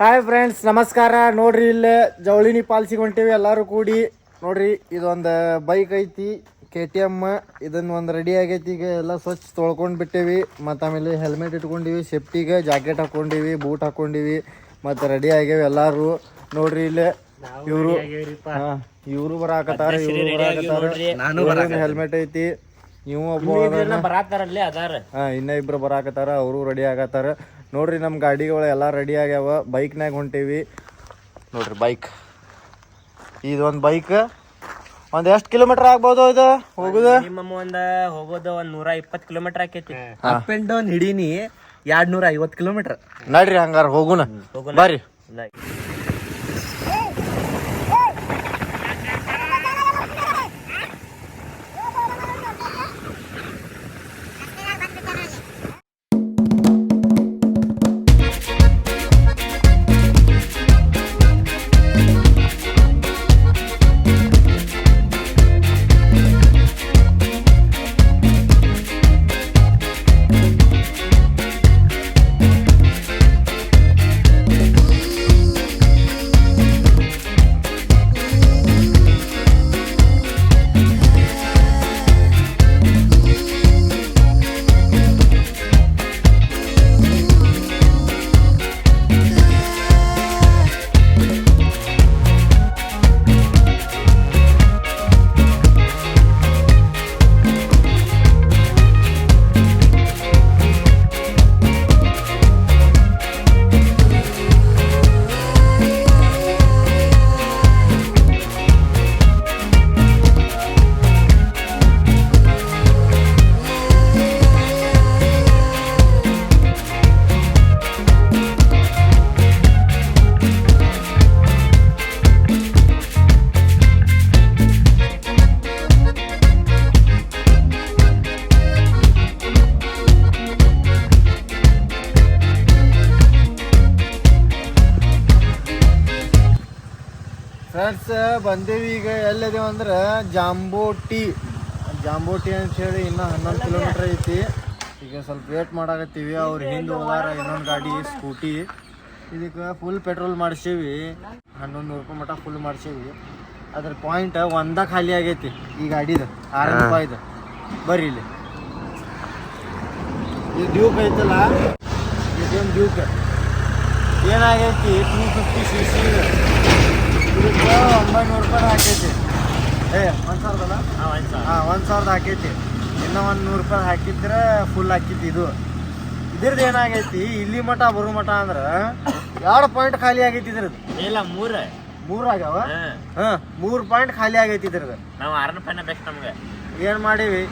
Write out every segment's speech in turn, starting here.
Hi friends ನಮಸ್ಕಾರ. ನೋಡ್ರಿ ಇಲ್ಲೇ ಜವಳಿನಿ ಪಾಲ್ಸಿಗೆ ಹೊಂಟೀವಿ ಎಲ್ಲರೂ ಕೂಡಿ. ನೋಡ್ರಿ ಇದೊಂದು ಬೈಕ್ ಐತಿ ಕೆ ಟಿ ಎಂ ಇದನ್ನ ಒಂದು ರೆಡಿ ಆಗೈತಿ. ಈಗ ಎಲ್ಲ ಸ್ವಚ್ಛ ತೊಳ್ಕೊಂಡು ಬಿಟ್ಟೇವಿ. ಮತ್ತು ಆಮೇಲೆ ಹೆಲ್ಮೆಟ್ ಇಟ್ಕೊಂಡಿವಿ ಸೇಫ್ಟಿಗೆ ಜಾಕೆಟ್ ಹಾಕೊಂಡಿವಿ ಬೂಟ್ ಹಾಕೊಂಡಿವಿ. ಮತ್ತು ರೆಡಿ ಆಗ್ಯಾವ ಎಲ್ಲರೂ. ನೋಡ್ರಿ ಇಲ್ಲೇ ಇವರು ಇವರು ಬರಾಕತ್ತಾರ ಇವರು ಬರಾಕತ್ತಾರ. ಹೆಲ್ಮೆಟ್ ಐತಿ. ನೀವು ಒಬ್ಬ ಅದಾನ. ಬರಾತಾರಲ್ಲಿ ಅದಾರ. ಹಾ ಇನ್ನ ಇಬ್ರು ಬರಾಕತ್ತಾರ ಅವರು ರೆಡಿ ಆಗತ್ತಾರ. ನೋಡ್ರಿ ನಮ್ಮ ಗಾಡಿಗಳು ಎಲ್ಲ ರೆಡಿ ಆಗ್ಯಾವ. ಬೈಕ್ನಾಗ ಹೊಂಟೀವಿ. ನೋಡ್ರಿ ಬೈಕ್ ಇದೊಂದು ಬೈಕ್ ಒಂದ್ ಎಷ್ಟು ಕಿಲೋಮೀಟರ್ ಆಗ್ಬೋದು ಇದು? ಹೋಗುದು? ಮಿನಿಮಮ್ ಒಂದ ಹೋಗೋದು ಒಂದ್ ನೂರ ಇಪ್ಪತ್ ಕಿಲೋಮೀಟರ್ ಆಕೈತಿ. ಅಪ್ ಅಂಡ್ ಡೌನ್ ಹಿಡೀನಿ ಎರಡ್ ನೂರ ಐವತ್ತು ಕಿಲೋಮೀಟರ್ ನಡ್ರಿ ಹಂಗಾರ ಹೋಗುಣ ಬರ್ರಿ ಫ್ರೆಂಡ್ಸ್ ಬಂದೇವಿ ಈಗ ಎಲ್ಲಿದೇವು ಅಂದ್ರೆ ಜಾಂಬೋಟಿ ಜಾಂಬೋಟಿ ಅಂತ ಹೇಳಿ ಇನ್ನೂ ಹನ್ನೊಂದು ಕಿಲೋಮೀಟರ್ ಐತಿ. ಈಗ ಸ್ವಲ್ಪ ವೇಟ್ ಮಾಡಾಕತ್ತೀವಿ ಅವ್ರು ಹಿಂದೆ ಹೋಗಾರ ಇನ್ನೊಂದು ಗಾಡಿ ಸ್ಕೂಟಿ. ಇದಕ್ಕೆ ಫುಲ್ ಪೆಟ್ರೋಲ್ ಮಾಡಿಸೀವಿ. ಹನ್ನೊಂದು ನೂರು ರೂಪಾಯಿ ಮಟ್ಟ ಫುಲ್ ಮಾಡಿಸೀವಿ. ಅದ್ರ ಪಾಯಿಂಟ್ ಒಂದ ಖಾಲಿ ಆಗೈತಿ ಈ ಗಾಡಿದು ಆರು ರೂಪಾಯಿದು. ಬರ್ರಿ ಇಲ್ಲಿ. ಈ ಡ್ಯೂಕ್ ಐತಲ್ಲ ಇದೇನು ಡ್ಯೂಕ್ ಏನಾಗೈತಿ? ಟೂ ಫಿಫ್ಟಿ ಸಿ ಸಿ ಇದಕ್ಕೆ ಒಂಬೈನೂರು ರೂಪಾಯಿ ಹಾಕೈತಿ. ಏ ಒಂದು ಸಾವಿರದಲ್ಲ? ಹಾಂ ಒಂದು ಸಾವಿರದ ಹಾಕೈತಿ. ಇನ್ನೂ ಒಂದು ನೂರು ರೂಪಾಯಿ ಹಾಕಿದ್ರೆ ಫುಲ್ ಹಾಕಿತ್ತು ಇದು. ಇದ್ರದ್ದು ಏನಾಗೈತಿ ಇಲ್ಲಿ ಮಠ ಬರು ಮಟ ಅಂದ್ರೆ ಎರಡು ಪಾಯಿಂಟ್ ಖಾಲಿ ಆಗೈತಿ ಇದ್ರದ್ದು. ಇಲ್ಲ ಮೂರ. ಮೂರು ಆಗ್ಯಾವ? ಹಾ. ಮೂರು ಪಾಯಿಂಟ್ ಖಾಲಿ ಆಗೈತಿ ಇದ್ರದ್ದು. ನಾವು ಆರನ ಪಾಯಿಂಟ್ ಬೇಕು ನಮ್ಗೆ. ಏನು ಮಾಡೀವಿ?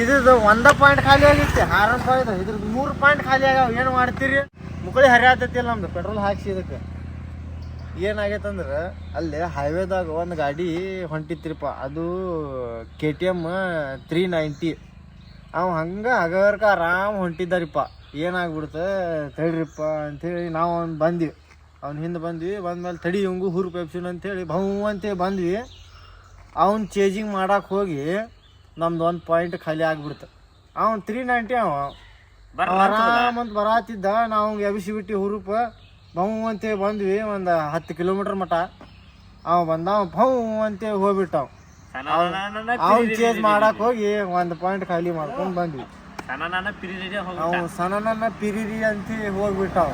ಇದ್ರದ್ದು ಒಂದ ಪಾಯಿಂಟ್ ಖಾಲಿ ಆಗೈತಿ ಆರು ಪಾಯಿಂಟ್ ಇದ್ರದ್ದು ಮೂರು ಪಾಯಿಂಟ್ ಖಾಲಿ ಆಗ್ಯಾವ ಏನು ಮಾಡ್ತೀರಿ? ಮುಕ್ಕಳಿ ಹರಿಯಾತೈತಿಲ್ಲ ನಮ್ದು ಪೆಟ್ರೋಲ್ ಹಾಕ್ಸಿ ಇದಕ್ಕೆ. ಏನಾಗೈತಂದ್ರೆ ಅಲ್ಲಿ ಹೈವೇದಾಗ ಒಂದು ಗಾಡಿ ಹೊಂಟಿತ್ರಿಪ್ಪ. ಅದು K T M three ninety ಅವ ಹಂಗೆ ಹಗರ್ಕ ಆರಾಮ್ ಹೊಂಟಿದ್ದಾರಿಪ್ಪ. ಏನಾಗ್ಬಿಡ್ತ ತಡ್ರಿಪ್ಪ ಅಂಥೇಳಿ ನಾವು ಅವ್ನು ಬಂದ್ವಿ. ಅವ್ನ ಹಿಂದೆ ಬಂದ್ವಿ ಬಂದ್ಮೇಲೆ ತಡಿ ಹಿಂಗು ಹುರು ಪೆಪ್ಸಿನ್ ಅಂತೇಳಿ ಭೂ ಅಂತೇಳಿ ಬಂದ್ವಿ. ಅವ್ನ ಚೇಜಿಂಗ್ ಮಾಡಕ್ಕೆ ಹೋಗಿ ನಮ್ದು ಒಂದು ಪಾಯಿಂಟ್ ಖಾಲಿ ಆಗ್ಬಿಡ್ತು ಅವ್ನು ತ್ರೀ ನೈಂಟಿ ಅವ. ಅವ ಆರಾಮ್ ಅಂತ ಬರಾತಿದ್ದ ನಾವು ಎಬಿಸಿ ಬಿಟ್ಟು ಹುರುಪ ಭೌ ಅಂತೇಳಿ ಬಂದ್ವಿ ಒಂದು ಹತ್ತು ಕಿಲೋಮೀಟ್ರ್ ಮಟ ಅವ ಬಂದ ಭೌ ಅಂತೇಳಿ ಹೋಗ್ಬಿಟ್ಟವ್. ಅವ್ನು ಚೇಂಜ್ ಮಾಡಕ್ ಹೋಗಿ ಒಂದು ಪಾಯಿಂಟ್ ಖಾಲಿ ಮಾಡ್ಕೊಂಡು ಬಂದ್ವಿ. ಸಣ್ಣ ಪಿರಿಯ ಅವ್ ಸನನ ಪಿರಿರಿ ಅಂತ ಹೋಗ್ಬಿಟ್ಟಾವ.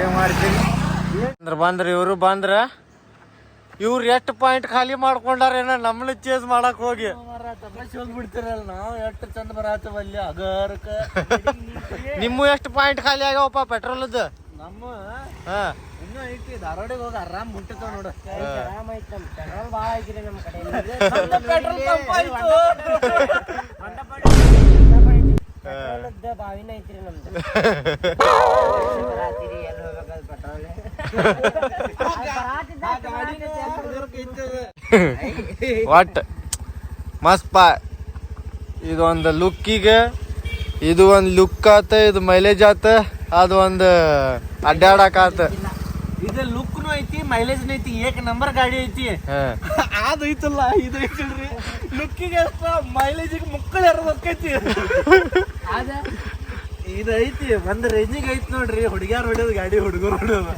ಏನ್ ಮಾಡ್ತೀವಿ ಅಂದ್ರ ಬಂದ್ರ ಇವರು ಬಂದ್ರ ಇವ್ರು ಎಷ್ಟು ಪಾಯಿಂಟ್ ಖಾಲಿ ಮಾಡ್ಕೊಂಡಾರ ಏನ ನಮ್ಮನ್ನ ಚೇಸ್ ಮಾಡಕ್ ಹೋಗಿ? ಹೋಗ್ಬಿಡ್ತಿರಲ್ಲ ನಾವು ಎಷ್ಟು ಚಂದ ಬರತ್ತವಲ್ಲಿ ಅಗರ್ಕ. ನಿಮ್ಮ ಎಷ್ಟು ಪಾಯಿಂಟ್ ಖಾಲಿ ಆಗ್ಯಾವಪ್ಪ ಪೆಟ್ರೋಲ್ದ ನಮ್ಮ ಇನ್ನೂ ಐತಿ ಧಾರವಾಡಿಗೆ ಹೋಗಿ ಆರಾಮ್ ಮುಟ್ಟಿತಾವ ನೋಡ. ಪೆಟ್ರೋಲ್ ಭಾಳ ಐತ್ರಿ ನಮ್ಮ ಕಡೆ. ಪೆಟ್ರೋಲ್ ಪಂಪ್ ಆಯ್ತು ಪೆಟ್ರೋಲ್ದ ಬಾವಿನ ಐತ್ರಿ ನಮ್ದು. ಬರಾತಿರಿ ಎಲ್ಲಿ ಹೋಗ್ಬೇಕಂತ ಪೆಟ್ರೋಲ್? ಒಟ್ ಮಸ್ತ್ ಇದೊಂದು ಲುಕ್ಕಿಗೆ ಇದು ಒಂದು ಲುಕ್ ಆತ ಇದು ಮೈಲೇಜ್ ಆತ. ಅದು ಒಂದು ಅಡ್ಡಾಡಕ್ ಆತು ಇದು ಲುಕ್ನು ಐತಿ ಮೈಲೇಜ್ ಐತಿ ಏಕ ನಂಬರ್ ಗಾಡಿ ಐತಿ. ಹಾ. ಅದು ಐತಲ್ಲ ಇದು ಐತಲ್ರಿ. ಲುಕ್ಕಿಗೆ ಮೈಲೇಜಿಗೆ ಮುಕ್ಕಳ ಎರ್ದಕ್ಕೈತಿ ಇದು ಐತಿ ಒಂದು ರೇಂಜಿಗೆ ಐತಿ ನೋಡ್ರಿ ಹುಡುಗ್ಯಾರ ಹೊಡಿಯೋದು ಗಾಡಿ ಹುಡುಗರು ಹೊಡಿಯೋದು.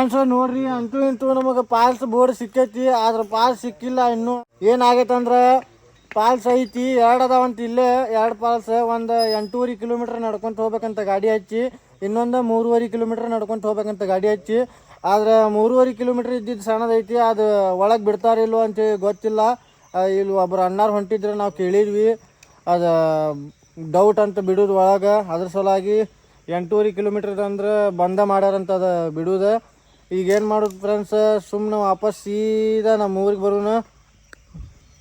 ಫ್ರೆಂಡ್ಸ್ ನೋಡ್ರಿ, ಅಂತೂ ಇಂತೂ ನಮಗೆ ಪಾಲ್ಸ್ ಬೋರ್ಡ್ ಸಿಕ್ಕೈತಿ, ಆದ್ರ ಪಾಲ್ಸ್ ಸಿಕ್ಕಿಲ್ಲ ಇನ್ನು. ಏನಾಗೈತಂದ್ರ, ಪಾಲ್ಸ್ ಐತಿ, ಎರಡು ಅದಾವಂತ ಇಲ್ಲೇ, ಎರಡು ಪಾಲ್ಸ್ ಒಂದು ಎಂಟೂವರೆ ಕಿಲೋಮೀಟರ್ ನಡ್ಕೊಂತ ಹೋಗ್ಬೇಕಂತ ಗಾಡಿ ಹಚ್ಚಿ, ಇನ್ನೊಂದು ಮೂರುವರೆ ಕಿಲೋಮೀಟರ್ ನಡ್ಕೊಂತ ಹೋಗ್ಬೇಕಂತ ಗಾಡಿ ಹಚ್ಚಿ, ಆದ್ರೆ ಮೂರುವರೆ ಕಿಲೋಮೀಟರ್ ಇದ್ದಿದ್ದು ಸಣ್ಣದೈತಿ ಅದು ಒಳಗೆ ಬಿಡ್ತಾರಿಲ್ವೋ ಅಂತೇಳಿ ಗೊತ್ತಿಲ್ಲ. ಇಲ್ಲಿ ಒಬ್ರು ಅಣ್ಣಾರು ಹೊಂಟಿದ್ರೆ, ನಾವು ಕೇಳಿದ್ವಿ. ಅದು ಡೌಟ್ ಅಂತ ಬಿಡೋದು ಒಳಗೆ, ಅದ್ರ ಸಲುವಾಗಿ ಎಂಟೂವರೆ ಕಿಲೋಮೀಟರ್ ಅಂದ್ರೆ ಬಂದ ಮಾಡ್ಯಾರಂತ ಅದ ಬಿಡುದ. ಈಗ ಏನು ಮಾಡೋದು ಫ್ರೆಂಡ್ಸ್ ಸುಮ್ಮನೆ ವಾಪಸ್ ಸೀದಾ ನಮ್ಮ ಊರಿಗೆ ಬರೋಣ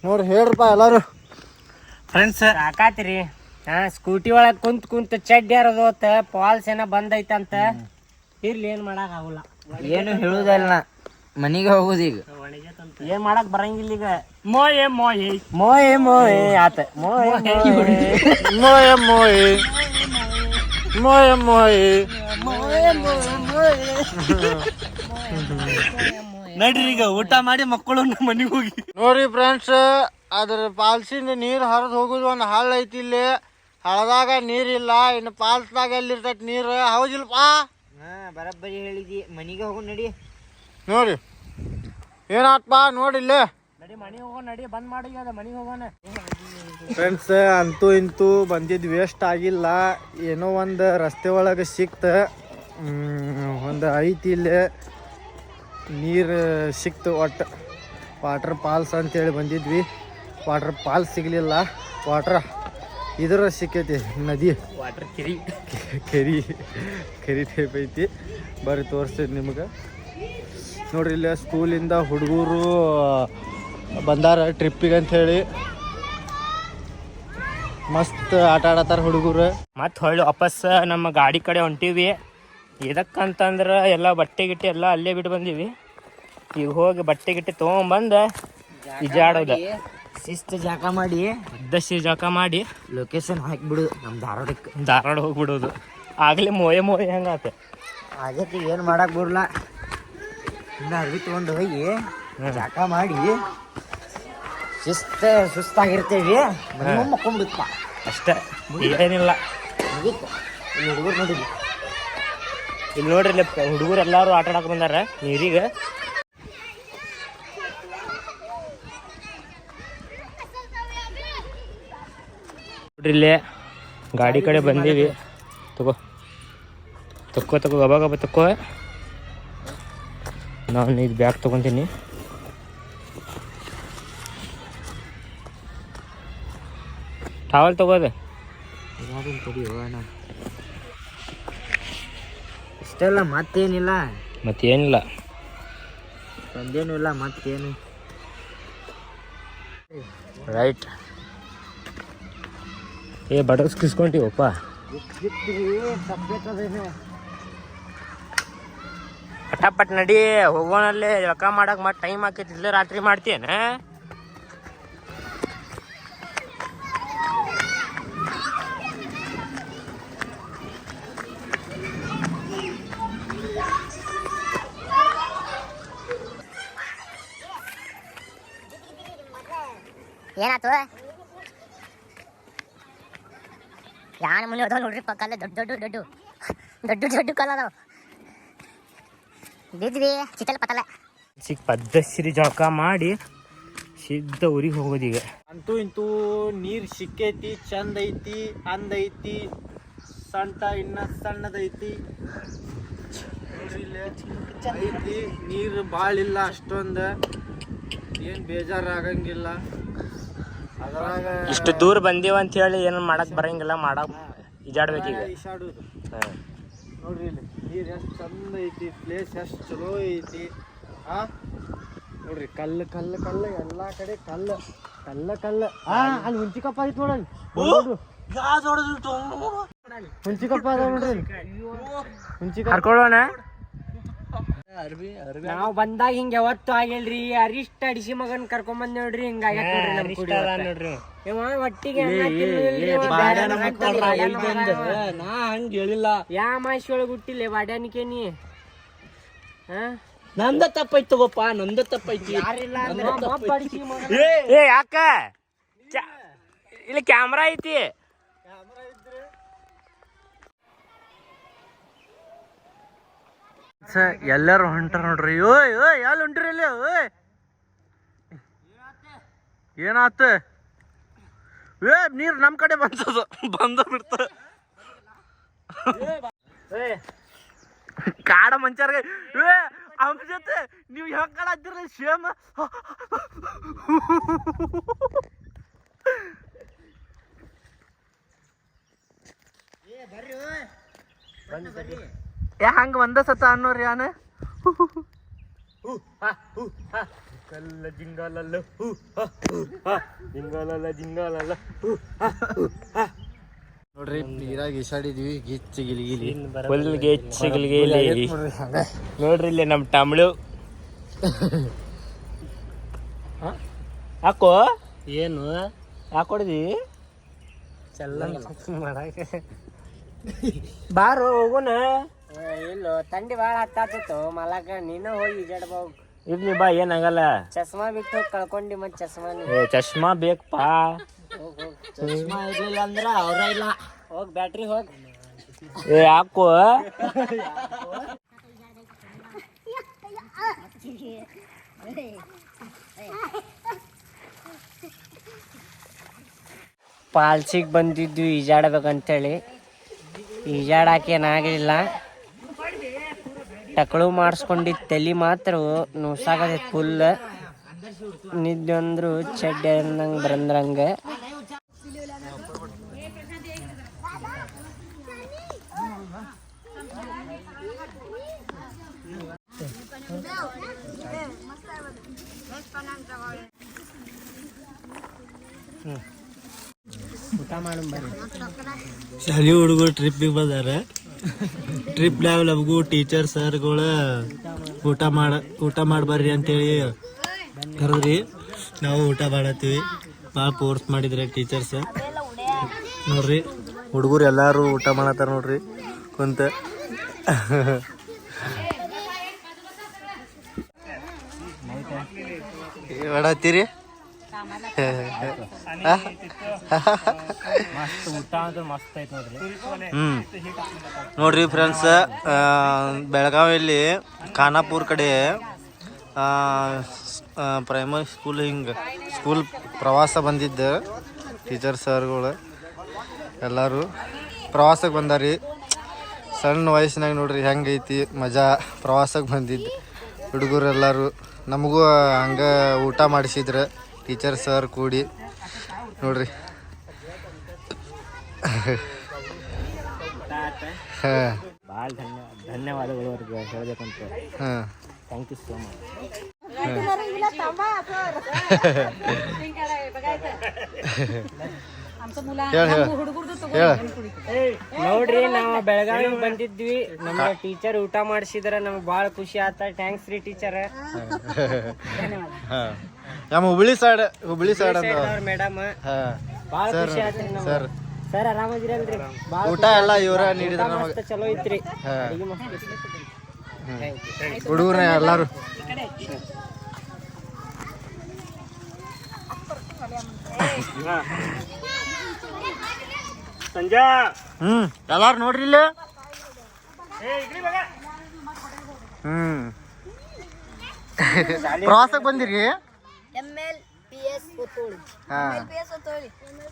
ನೋಡ್ರಿ ಹೇಳ್ರಪ್ಪ ಎಲ್ಲರೂ. ಫ್ರೆಂಡ್ಸ್ ಹಾಕಾತಿರಿ ಹಾಂ ಸ್ಕೂಟಿ ಒಳಗೆ ಕುಂತ್ ಕುಂತ್ ಚಡ್ಡಿ ಯಾರದೋತ ಪಾಲ್ಸ್ ಏನ ಬಂದೈತಂತ. ಇರ್ಲಿ ಏನು ಮಾಡೋಕ್ಕಾಗಲ್ಲ ಆಗಲ್ಲ. ಏನು ಹೇಳುದಲ್ಲ ಮನೆಗೆ ಹೋಗುದು ಈಗ. ಏನ್ ಮಾಡಕ್ ಬರಂಗಿಲ್ಲ ಈಗ. ಮೋಯೆ ಮೋಯೆ. ಮೋಯೆ ಮೋಯೆ ಆತ. ಮೋಯೆ. ಮೋಯೆ ಮೋಯೆ. ಮೋಯೆ ಮೋಯೆ. ಮೋಯೆ ಮೋಯ್. ನಡ್ರಿ ಈಗ ಊಟ ಮಾಡಿ ಮಕ್ಕಳು ಮನೆಗೆ ಹೋಗಿ. ನೋಡ್ರಿ ಫ್ರೆಂಡ್ಸ್ ಅದ್ರ ಪಾಲ್ಸಿಂದ ನೀರು ಹರಿದು ಹೋಗುದು ಒಂದು ಹಳ್ಳ ಐತಿ ಇಲ್ಲಿ. ಹಳದಾಗ ನೀರಿಲ್ಲ ಇನ್ನು ಪಾಲ್ಸ್ದಾಗ ಎಲ್ಲಿರ್ತೈತಿ ನೀರು? ಹೌದಿಲ್ಪ? ಹಾ ಬರಬ್ಬರಿ ಹೇಳಿದಿ. ಮನೆಗೆ ಹೋಗು ನಡಿ. ನೋಡಿ ಏನಾತ್ಪ? ನೋಡಿಲ್ಲೇ ನಡಿ ಮನಿಗ್ ಹೋಗೋಣ ನಡಿ. ಬಂದ್ ಮಾಡಿ ಅದ ಮನಿಗ್ ಹೋಗೋಣ. ಫ್ರೆಂಡ್ಸ್ ಅಂತೂ ಇಂತೂ ಬಂದಿದ್ದು ವೇಸ್ಟ್ ಆಗಿಲ್ಲ. ಏನೋ ಒಂದು ರಸ್ತೆ ಒಳಗೆ ಸಿಕ್ತ. ಒಂದು ಐತಿ ಇಲ್ಲಿ. ನೀರು ಸಿಕ್ತು ಒಟ್ಟು. ವಾಟ್ರ್ ಫಾಲ್ಸ್ ಅಂತೇಳಿ ಬಂದಿದ್ವಿ. ವಾಟ್ರ್ ಪಾಲ್ಸ್ ಸಿಗಲಿಲ್ಲ. ವಾಟ್ರ್ ಇದ್ರ ಸಿಕ್ಕೈತಿ. ನದಿ. ವಾಟ್ರ್ ಕೆರಿ. ಕೆರಿ. ಕೆರಿ ಟೈಪ್ ಐತಿ. ಬರ್ರಿ ತೋರಿಸ್ತೀನಿ ನಿಮ್ಗೆ. ನೋಡ್ರಿ ಇಲ್ಲಿ ಸ್ಕೂಲಿಂದ ಹುಡುಗರು ಬಂದಾರ ಟ್ರಿಪ್ಪಿಗೆ ಅಂಥೇಳಿ ಮಸ್ತ್ ಆಟ ಆಡತ್ತಾರ ಹುಡುಗರು. ಮತ್ತೆ ಹೊಳ್ಳಿ ವಾಪಸ್ ನಮ್ಮ ಗಾಡಿ ಕಡೆ ಹೊಂಟಿವಿ. ಎದಕ್ಕಂತಂದ್ರ ಎಲ್ಲ ಬಟ್ಟೆ ಗಿಟ್ಟೆ ಎಲ್ಲ ಅಲ್ಲೇ ಬಿಟ್ಟು ಬಂದೀವಿ. ಈಗ ಹೋಗಿ ಬಟ್ಟೆ ಗಿಟ್ಟೆ ತೊಗೊಂಬಂದ ಇಜಾಡೋದ ಶಿಸ್ತು ಜಾಕ ಮಾಡಿ. ಇದ್ದಷ್ಟು ಜಾಕ ಮಾಡಿ. ಲೊಕೇಶನ್ ಹಾಕಿಬಿಡು ನಮ್ಮ ಧಾರವಾಡಕ್ಕೆ ಧಾರವಾಡ ಹೋಗ್ಬಿಡೋದು. ಆಗಲೇ ಮೋಯೆ ಮೋಯೆ ಹೆಂಗಾತ. ಆಗೈತಿ ಏನು ಮಾಡಕ್ಕೆ ಬರಲ್ಲ. ಇನ್ನು ಅರ್ವಿ ತೊಗೊಂಡು ಹೋಗಿ ಜಾಕ ಮಾಡಿ. ಶಿಸ್ತ ಸುಸ್ತಾಗಿರ್ತೀವಿ. ಮನೆ ಮಕ್ಕೊಂಡ್ಬಿಡುತ್ತಪ್ಪ ಅಷ್ಟೇ ಏನಿಲ್ಲ. ಮುಗೀತು. ಇಲ್ಲಿ ಹುಡುಗರು ನೋಡಿದ್ವಿ. ಇಲ್ಲಿ ನೋಡ್ರಿ ಇಲ್ಲಿ ಹುಡುಗರು ಎಲ್ಲಾರು ಆಟ ಆಡಕ್ ಬಂದಾರ. ನೀರಿಗೆ ನೋಡ್ರಿ ಇಲ್ಲಿ ಗಾಡಿ ಕಡೆ ಬಂದೀವಿ. ತಗೋ. ತಕ್ಕೋ, ತಗೋ, ಗಬ ತಕ್ಕೋ. ನಾನು ಇದು ಬ್ಯಾಗ್ ತಗೊಂತೀನಿ. ಟಾವಲ್ ತಗೋದೆ ಇಷ್ಟೆಲ್ಲ ಮತ್ತೇನಿಲ್ಲ? ಮತ್ತೇನಿಲ್ಲ. ತಂದೇನು ಇಲ್ಲ ಮತ್ತೇನು? ರೈಟ್ ಏ ಬಟರ್ಸ್ ಕಿಸ್ಕೊಂತೀವಪ್ಪ? ಪಟಾಪಟ್ ನಡಿ ಹೋಗೋಣಲ್ಲೇ ರೊಕ್ಕ ಮಾಡಕ್ಕೆ ಮತ್ತೆ ಟೈಮ್ ಆಕೈತಿ ಇಲ್ಲೇ ರಾತ್ರಿ ಮಾಡ್ತೀಯನ ಏನಾತು ಯಾನ ಮುನಿ ಅದಾವ ನೋಡ್ರಿ ಪಕ್ಕಲ್ಲ ದೊಡ್ಡ ದೊಡ್ಡ ದೊಡ್ಡ ದೊಡ್ಡ ದೊಡ್ಡ ಕಲ್ಲ ಅದಾವ. ಬಿದ್ವಿ ಚಿತಲ್ ಪತಲ ಸಿಕ್ ಪದ್ಧಶ್ರೀ ಜಳಕ ಮಾಡಿ ಸಿದ್ಧ ಊರಿಗೆ ಹೋಗೋದೀಗ ಅಂತೂ ಇಂತೂ ನೀರ್ ಸಿಕ್ಕೈತಿ ಚಂದ ಐತಿ ಅಂದ ಐತಿ ಸಣ್ಣ ಇನ್ನ ಸಣ್ಣದೈತಿ ನೋಡ್ರಿ ಇಲ್ಲಿ ಐತಿ ನೀರು ಭಾಳ ಇಲ್ಲ ಅಷ್ಟೊಂದು. ಏನ್ ಬೇಜಾರ್ ಆಗಂಗಿಲ್ಲ. ಅದ್ರಾಗ ಇಷ್ಟು ದೂರ ಬಂದೀವ ಅಂತ ಹೇಳಿ ಏನು ಮಾಡಕ್ ಬರಂಗಿಲ್ಲ ಮಾಡಕ್ ಈಜಾಡ್ಬೇಕೀಗ ಈಗ. ಹಾ. ನೋಡ್ರಿ ಇಲ್ಲಿ ನೀರ್ ಎಷ್ಟು ಚಂದ ಐತಿ ಪ್ಲೇಸ್ ಎಷ್ಟು ಚಲೋ ಐತಿ. ಆ? ನೋಡ್ರಿ ಕಲ್ಲು ಕಲ್ಲು ಕಲ್ಲು ಎಲ್ಲಾ ಕಡೆ ಕಲ್ಲು ಕಲ್ಲ ಕಲ್ಲ. ಆ ಅಲ್ಲಿ ಹುಂಚಿಕಪ್ಪ ಐತಿ ನೋಡಲ್ಲಿ ಹುಂಚಿ ಹುಂಚಿಕಪ್ಪ ಅದಾವ ನೋಡ್ರಿ ಹುಂಚಿ ಹುಂಚಿಕಪ್ಪ ಕರ್ಕೊಳ್ಳೋಣ ಅರ್ವಿ ಅರ್ವಿ ನಾವು ಬಂದಾಗ ಹಿಂಗ ಯಾವತ್ತು ಆಗಿಲ್ರಿ. ಅರಿಷ್ಟ ಅಡಿಸಿ ಮಗನ್ ಕರ್ಕೊಂಡ್ ಬಂದ್ ನೋಡ್ರಿ ಹಿಂಗ ನೋಡ್ರಿ ಇವ ಒಟ್ಟಿಗೆ ಅನ್ನ ಇವ ನಾ ಹಂಗ ಹೇಳಿಲ್ಲ. ಯಾ ಮಾಸಿ ಒಳಗ್ ಹುಟ್ಟಿಲ್ಲ ಬಾಡ್ಯಾನಿಕೆ ನೀ? ಹಾ ನಂದ ತಪ್ಪೈತಿ ತಗೋಪ್ಪ ನಂದ ತಪ್ಪೈತಿ. ಏ ಯಾಕ? ಕ್ಯಾ- ಇಲ್ಲಿ ಕ್ಯಾಮ್ರಾ ಐತಿ. ಎಲ್ಲಾರು ಹೊಂಟಾರ ನೋಡ್ರಿ. ಓಯ್ ಓಯ್, ಎಲ್ಲಿ ಹೊಂಟ್ರಿ ಇಲ್ಲಿ ಓಯ್. ಏನಾತ? ಏ, ನೀರ್ ನಮ್ ಕಡೆ ಬಂದದ ಬಂದ ಬಿಡ್ತ. ಕಾಡ ಮಂಚಾರ್ಗೆ. ಏ ಜೊತೆ ನೀವು ಹೆಂಗ್ ಕಾಡ ಹತ್ತಿರಲಿ ಸೇಮ್ ಯಾ ಹಂಗ ಒಂದ ಸತ ಅನ್ನೋರಿ ಯಾನ? ಕಲ್ಲ ಜಿಂಗಾಲಲ್ಲ ಹೂ. ಜಿಂಗಾಲಲ್ಲ ಜಿಂಗಾಲಲ್ಲ ನೋಡ್ರಿ ನೀರಾಗ ಈಸಾಡಿದ್ವಿ ಗಿಚ್ಚಿ ಗಿಲಿಗಿಲಿ ಫುಲ್ ಗಿಚ್ಚಿ ಗಿಲಿಗಿಲಿ ನೋಡ್ರಿ ಇಲ್ಲಿ ನಮ್ಮ ತಮಿಳು. ಹಾಕೋ? ಏನು? ಹಾಕೊಡ್ದಿ? ಬಾರೋ ಹೋಗೋಣ ಇಲ್ಲೋ ತಂಡಿ ಭಾಳ ಹತ್ತಾತಿತ್ತು. ಮಲಕ ನೀನು ಹೋಗಿ ಈಜಾಡ್ಬೋಗ್ ಇರ್ಲಿ ಬಾ ಏನಾಗಲ್ಲ ಚಸ್ಮಾ ಬಿಟ್ಟು ಹೋಗ್ ಕಳ್ಕೊಂಡಿ ಮತ್ ಚಸ್ಮಾ ಏ ಚಶ್ಮಾ ಬೇಕಪ್ಪ ಚಸ್ಮಾ. ಇರ್ಲಿಲ್ಲ ಅಂದ್ರ ಅವ್ರ ಇಲ್ಲ. ಹೋಗ್ ಬ್ಯಾಟ್ರಿ ಹೋಗ್. ಏ ಯಾಕೋ? ಪಾಲ್ಸಿಗೆ ಬಂದಿದ್ವಿ ಈಜಾಡ್ಬೇಕಂತೇಳಿ. ಈಜಾಡಾಕೇನಾಗಲಿಲ್ಲ ಟಕಳು ಮಾಡಿಸ್ಕೊಂಡಿದ್ದ ತಲೆ ಮಾತ್ರ ನುಸಾಗದ ಫುಲ್ ನಿದ್ದೆ ಅಂದ್ರು ಚಡ್ಡೆ ಅಂದಂಗೆ ಬರಂದ್ರಂಗೆ ಶಾಲಿ ಹುಡುಗರು ಟ್ರಿಪ್ಪಿಗೆ ಬಂದಾರ. ಟ್ರಿಪ್ ಲೆವೆಲ್ ಅವಗೂ ಟೀಚರ್ ಸರ್ಗಳು ಊಟ ಮಾಡ ಊಟ ಮಾಡ್ಬರ್ರಿ ಅಂತೇಳಿ ಕರೆದ್ರಿ ನಾವು ಊಟ ಮಾಡತ್ತೀವಿ ಭಾಳ ಫೋರ್ಸ್ ಮಾಡಿದ್ರೆ ಟೀಚರ್ಸ್ ನೋಡ್ರಿ ಹುಡುಗರು ಎಲ್ಲರೂ ಊಟ ಮಾಡತ್ತಾರ ನೋಡ್ರಿ ಕುಂತ ಮಾಡತ್ತೀರಿ ನೋಡ್ರಿ ಫ್ರೆಂಡ್ಸ್ ಬೆಳಗಾವಿಯಲ್ಲಿ ಖಾನಾಪುರ್ ಕಡೆ ಪ್ರೈಮರಿ ಸ್ಕೂಲ್ ಹಿಂಗೆ ಸ್ಕೂಲ್ ಪ್ರವಾಸ ಬಂದಿದ್ದ ಟೀಚರ್ ಸರ್ಗಳು, ಎಲ್ಲರೂ ಪ್ರವಾಸಕ್ಕೆ ಬಂದಾರಿ. ಸಣ್ಣ ವಯಸ್ಸಿನಾಗ ನೋಡ್ರಿ ಹೆಂಗೈತಿ, ಮಜಾ ಪ್ರವಾಸಕ್ಕೆ ಬಂದಿದ್ದು ಹುಡುಗರು ಎಲ್ಲರೂ ನಮಗೂ ಹಂಗೆ ಊಟ ಮಾಡಿಸಿದ್ರು. ಟೀಚರ್ ಸರ್ ಕೂಡಿ. ನೋಡ್ರಿ. ಭಾಳ ಧನ್ಯ ಧನ್ಯವಾದಗಳು ಅವ್ರಿಗೆ ಹೇಳ್ಬೇಕಂತ. ಹಾಂ. ಥ್ಯಾಂಕ್ ಯು ಸೋ ಮಚ್ ನೋಡ್ರಿ ನಾವು ಬೆಳಗಾವಿ ಬಂದಿದ್ವಿ. ನಮ್ಮ ಟೀಚರ್ ಊಟ ಮಾಡಿಸಿದ್ರ ನಮ್ಗೆ ಭಾಳ ಖುಷಿ ಆತ. ಥ್ಯಾಂಕ್ಸ್ ರೀ ಟೀಚರ್. ಹಾಂ. ನಮ್ಮ ಹುಬ್ಳಿ ಸೈಡ್ ಹುಬ್ಳಿ ಸೈಡ್ ಅಂತ ಮೇಡಮ್ ಹಾಂ. ಭಾಳ ಸರ್ ಖುಷಿ ಆತ್ರಿ ಸರ್. ಸರ್ ಆರಾಮದಿರಲ್ರಿ? ಭಾಳ ಊಟ ಎಲ್ಲ ಇವರ ನೀಡಿದ್ರ ನಮಗೆ. ಚಲೋ ಐತ್ರಿ. ಹುಡುಗರ ಎಲ್ಲಾರು. ಸಂಜಾ ಹ್ಮ್. ಎಲ್ಲಾರು ನೋಡ್ರಿ ಇಲ್ಲಿ? ಹ್ಮ್. ಪ್ರವಾಸಕ್ಕೆ ಬಂದಿರಿ? ಎಸ್ ಒತ್ತೋಳಿ ಹಾ.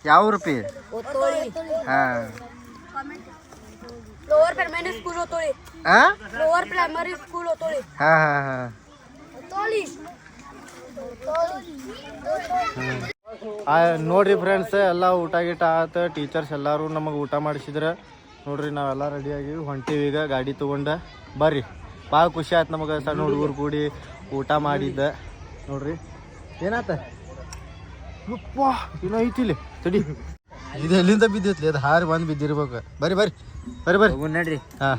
ಯಾವ ರೂಪಿ ಒತ್ತೋಳಿ ಹಾ. ಲೋವರ್ ಪ್ರೈಮರಿ ಸ್ಕೂಲ್ ಒತ್ತೋಳಿ ಹಾ ಲೋವರ್ ಪ್ರೈಮರಿ ಸ್ಕೂಲ್ ಒತ್ತೋಳಿ ಹಾ ಹಾ ಹಾ. ಒತ್ತೋಳಿ ಆ, ನೋಡ್ರಿ ಫ್ರೆಂಡ್ಸ್ ಎಲ್ಲ ಊಟ ಗೀಟ ಆತ. ಟೀಚರ್ಸ್ ಎಲ್ಲರೂ ನಮಗೆ ಊಟ ಮಾಡಿಸಿದ್ರೆ. ನೋಡ್ರಿ ನಾವೆಲ್ಲ ರೆಡಿಯಾಗಿ ಹೊಂಟಿವಿ ಈಗ ಗಾಡಿ ತೊಗೊಂಡು. ಬರ್ರಿ. ಭಾಳ ಖುಷಿ ಆಯ್ತು ನಮಗೆ ಸಣ್ಣ ಹುಡುಗರು ಕೂಡಿ ಊಟ ಮಾಡಿದ್ದ. ನೋಡ್ರಿ. ಏನಾತ? ಯಪ್ಪ ತಿನ್ನ ಐತಿಲಿ ತಡಿ. ಇದು ಎಲ್ಲಿಂದ ಬಿದ್ದೈತ್ಲಿ? ಅದು ಹಾರಿ ಬಂದು ಬಿದ್ದಿರ್ಬೇಕು. ಬರ್ರಿ ಬರ್ರಿ ಬರ್ರಿ ಬರ್ರಿ. ನಡ್ರಿ. ಹಾಂ.